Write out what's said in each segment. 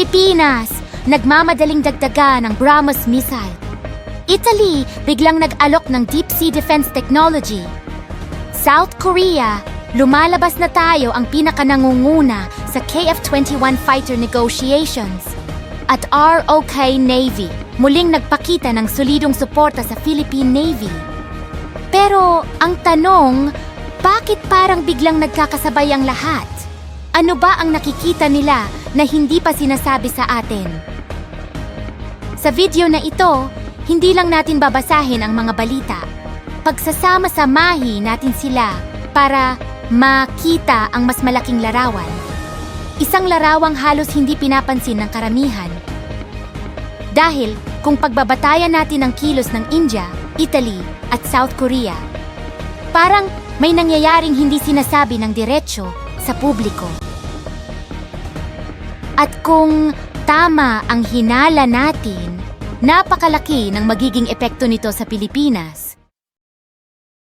Pilipinas, nagmamadaling dagdagan ng BrahMos missile. Italy, biglang nag-alok ng deep sea defense technology. South Korea, lumalabas na tayo ang pinakanangunguna sa KF-21 fighter negotiations. At ROK Navy, muling nagpakita ng solidong suporta sa Philippine Navy. Pero ang tanong, bakit parang biglang nagkakasabay ang lahat? Ano ba ang nakikita nila na hindi pa sinasabi sa atin? Sa video na ito, hindi lang natin babasahin ang mga balita. Pagsasama-samahi natin sila para makita ang mas malaking larawan. Isang larawang halos hindi pinapansin ng karamihan. Dahil kung pagbabatayan natin ang kilos ng India, Italy at South Korea, parang may nangyayaring hindi sinasabi ng diretsyo sa publiko. At kung tama ang hinala natin, napakalaki ng magiging epekto nito sa Pilipinas.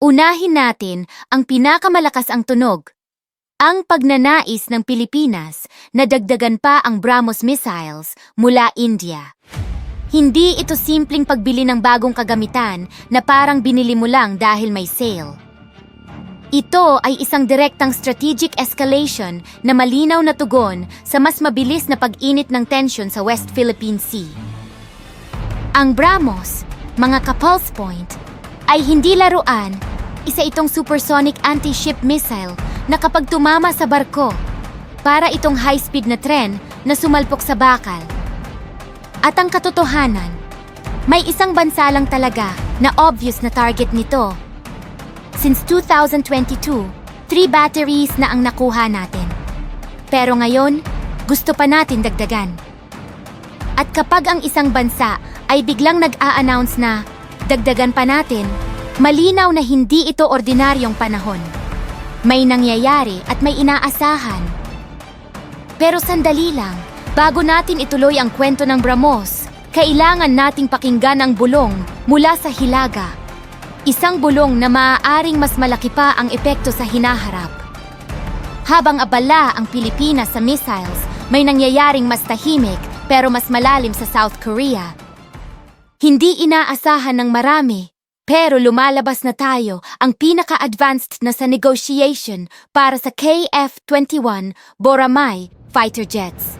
Unahin natin ang pinakamalakas ang tunog, ang pagnanais ng Pilipinas na dagdagan pa ang BrahMos missiles mula India. Hindi ito simpleng pagbili ng bagong kagamitan na parang binili mo lang dahil may sale. Ito ay isang direktang strategic escalation na malinaw na tugon sa mas mabilis na pag-init ng tensyon sa West Philippine Sea. Ang BrahMos, mga ka-pulse point, ay hindi laruan, isa itong supersonic anti-ship missile na kapag tumama sa barko, para itong high-speed na tren na sumalpok sa bakal. At ang katotohanan, may isang bansa lang talaga na obvious na target nito. Since 2022, three batteries na ang nakuha natin. Pero ngayon, gusto pa natin dagdagan. At kapag ang isang bansa ay biglang nag-a-announce na dagdagan pa natin, malinaw na hindi ito ordinaryong panahon. May nangyayari at may inaasahan. Pero sandali lang, bago natin ituloy ang kwento ng Bramos, kailangan nating pakinggan ang bulong mula sa Hilaga. Isang bulong na maaaring mas malaki pa ang epekto sa hinaharap. Habang abala ang Pilipinas sa missiles, may nangyayaring mas tahimik pero mas malalim sa South Korea. Hindi inaasahan ng marami, pero lumalabas na tayo ang pinaka-advanced na sa negotiation para sa KF-21 Boramay fighter jets.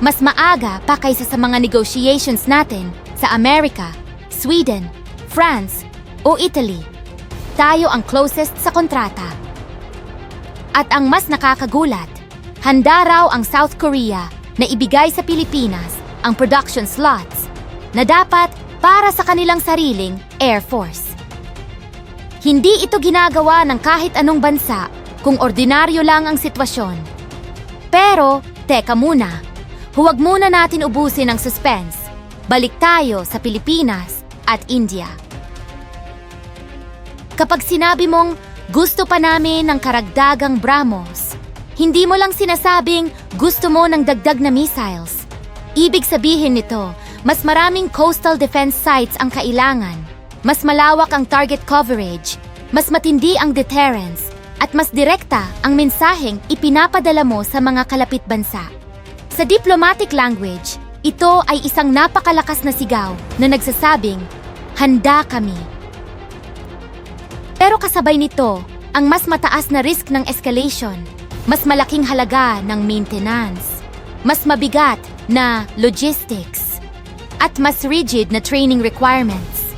Mas maaga pa kaysa sa mga negotiations natin sa Amerika, Sweden, France, o Italy. Tayo ang closest sa kontrata. At ang mas nakakagulat, handa raw ang South Korea na ibigay sa Pilipinas ang production slots na dapat para sa kanilang sariling Air Force. Hindi ito ginagawa ng kahit anong bansa kung ordinaryo lang ang sitwasyon. Pero, teka muna, huwag muna natin ubusin ang suspense. Balik tayo sa Pilipinas at India. Kapag sinabi mong gusto pa namin ng karagdagang Brahmos, hindi mo lang sinasabing gusto mo ng dagdag na missiles. Ibig sabihin nito, mas maraming coastal defense sites ang kailangan, mas malawak ang target coverage, mas matindi ang deterrence, at mas direkta ang mensaheng ipinapadala mo sa mga kalapit bansa. Sa diplomatic language, ito ay isang napakalakas na sigaw na nagsasabing, handa kami. Pero kasabay nito, ang mas mataas na risk ng escalation, mas malaking halaga ng maintenance, mas mabigat na logistics, at mas rigid na training requirements.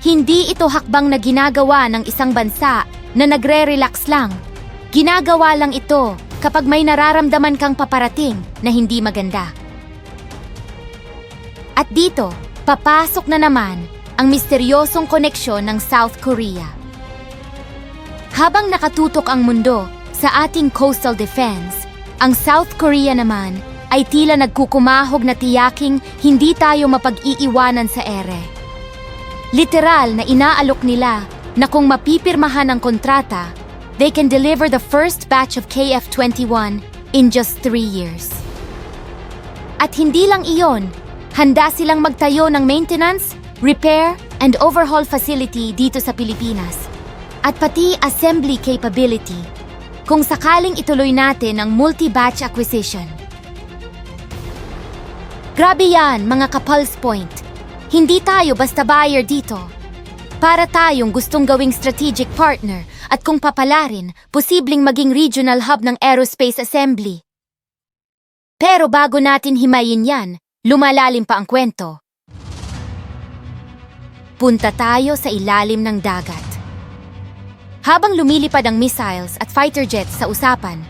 Hindi ito hakbang na ginagawa ng isang bansa na nagre-relax lang. Ginagawa lang ito kapag may nararamdaman kang paparating na hindi maganda. At dito, papasok na naman ang misteryosong koneksyon ng South Korea. Habang nakatutok ang mundo sa ating coastal defense, ang South Korea naman ay tila nagkukumahog na tiyaking hindi tayo mapag-iiwanan sa ere. Literal na inaalok nila na kung mapipirmahan ang kontrata, they can deliver the first batch of KF-21 in just three years. At hindi lang iyon, handa silang magtayo ng maintenance, repair, and overhaul facility dito sa Pilipinas. At pati assembly capability kung sakaling ituloy natin ang multi-batch acquisition. Grabe yan, mga ka-pulse point. Hindi tayo basta buyer dito. Para tayong gustong gawing strategic partner at kung papalarin, posibleng maging regional hub ng aerospace assembly. Pero bago natin himayin yan, lumalalim pa ang kwento. Punta tayo sa ilalim ng dagat. Habang lumilipad ang missiles at fighter jets sa usapan,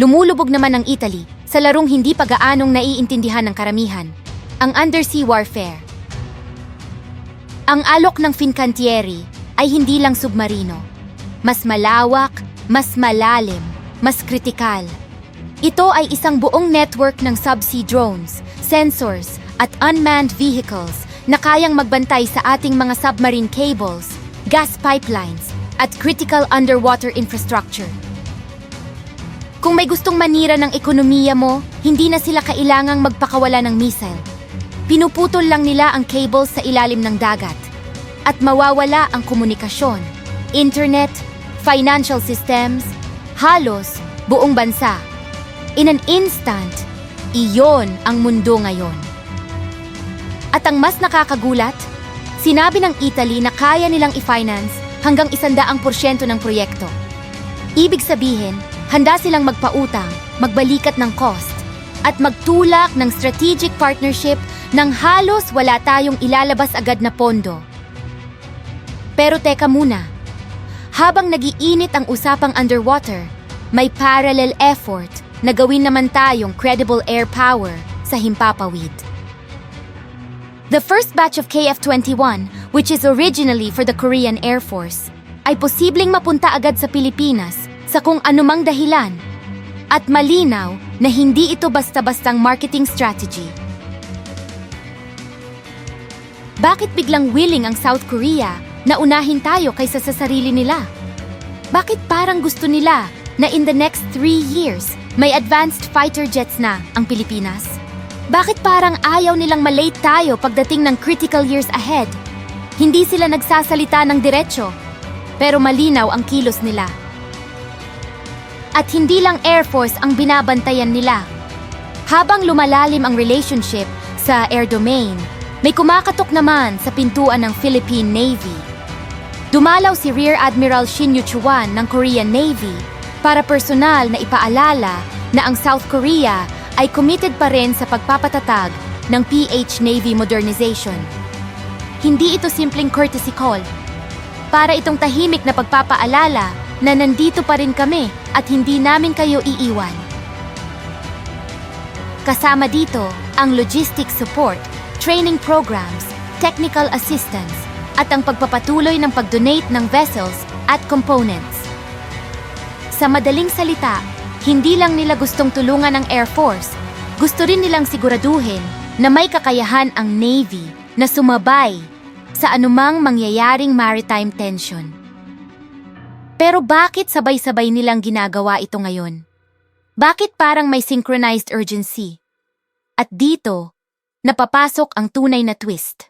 lumulubog naman ang Italy sa larong hindi pa gaanong naiintindihan ng karamihan, ang undersea warfare. Ang alok ng Fincantieri ay hindi lang submarino. Mas malawak, mas malalim, mas kritikal. Ito ay isang buong network ng subsea drones, sensors, at unmanned vehicles na kayang magbantay sa ating mga submarine cables, gas pipelines, at critical underwater infrastructure. Kung may gustong manira ng ekonomiya mo, hindi na sila kailangang magpakawala ng missile. Pinuputol lang nila ang cables sa ilalim ng dagat at mawawala ang komunikasyon, internet, financial systems, halos buong bansa. In an instant, iyon ang mundo ngayon. At ang mas nakakagulat, sinabi ng Italy na kaya nilang i-finance hanggang isandaang porsyento ng proyekto. Ibig sabihin, handa silang magpautang, magbalikat ng cost, at magtulak ng strategic partnership nang halos wala tayong ilalabas agad na pondo. Pero teka muna, habang nagiinit ang usapang underwater, may parallel effort na gawin naman tayong credible air power sa Himpapawid. The first batch of KF-21, which is originally for the Korean Air Force, ay posibleng mapunta agad sa Pilipinas sa kung anumang dahilan at malinaw na hindi ito basta-bastang marketing strategy. Bakit biglang willing ang South Korea na unahin tayo kaysa sa sarili nila? Bakit parang gusto nila na in the next three years may advanced fighter jets na ang Pilipinas? Bakit parang ayaw nilang malate tayo pagdating ng critical years ahead? Hindi sila nagsasalita ng diretsyo, pero malinaw ang kilos nila. At hindi lang Air Force ang binabantayan nila. Habang lumalalim ang relationship sa air domain, may kumakatok naman sa pintuan ng Philippine Navy. Dumalaw si Rear Admiral Shin Yu-chuan ng Korean Navy para personal na ipaalala na ang South Korea ay committed pa rin sa pagpapatatag ng PH Navy modernization. Hindi ito simpleng courtesy call. Para itong tahimik na pagpapaalala na nandito pa rin kami at hindi namin kayo iiwan. Kasama dito ang logistic support, training programs, technical assistance, at ang pagpapatuloy ng pag-donate ng vessels at components. Sa madaling salita, hindi lang nila gustong tulungan ng Air Force, gusto rin nilang siguraduhin na may kakayahan ang Navy na sumabay sa anumang mangyayaring maritime tension. Pero bakit sabay-sabay nilang ginagawa ito ngayon? Bakit parang may synchronized urgency? At dito, napapasok ang tunay na twist.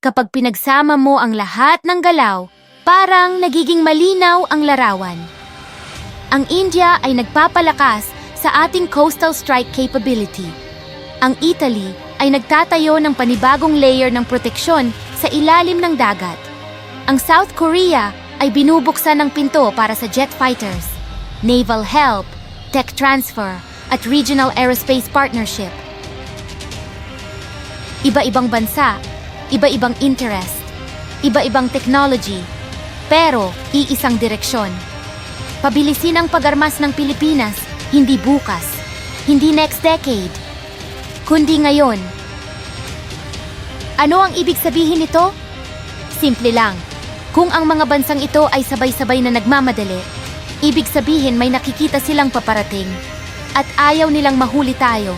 Kapag pinagsama mo ang lahat ng galaw, parang nagiging malinaw ang larawan. Ang India ay nagpapalakas sa ating coastal strike capability. Ang Italy ay nagtatayo ng panibagong layer ng proteksyon sa ilalim ng dagat. Ang South Korea ay binubuksan ng pinto para sa jet fighters, naval help, tech transfer, at regional aerospace partnership. Iba-ibang bansa, iba-ibang interest, iba-ibang technology, pero iisang direksyon. Pabilisin ang pagarmas ng Pilipinas, hindi bukas, hindi next decade, kundi ngayon. Ano ang ibig sabihin nito? Simple lang. Kung ang mga bansang ito ay sabay-sabay na nagmamadali, ibig sabihin may nakikita silang paparating at ayaw nilang mahuli tayo.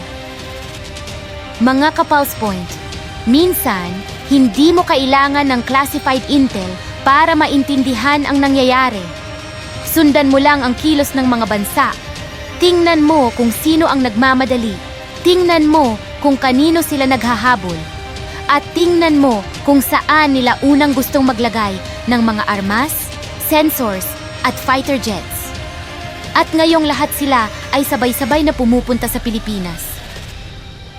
Mga kapulse point, minsan, hindi mo kailangan ng classified intel para maintindihan ang nangyayari. Sundan mo lang ang kilos ng mga bansa. Tingnan mo kung sino ang nagmamadali. Tingnan mo kung kanino sila naghahabol. At tingnan mo kung saan nila unang gustong maglagay ng mga armas, sensors, at fighter jets. At ngayong lahat sila ay sabay-sabay na pumupunta sa Pilipinas.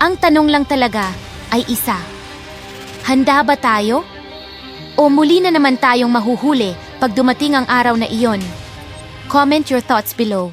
Ang tanong lang talaga ay isa. Handa ba tayo? O muli na naman tayong mahuhuli pag dumating ang araw na iyon? Comment your thoughts below.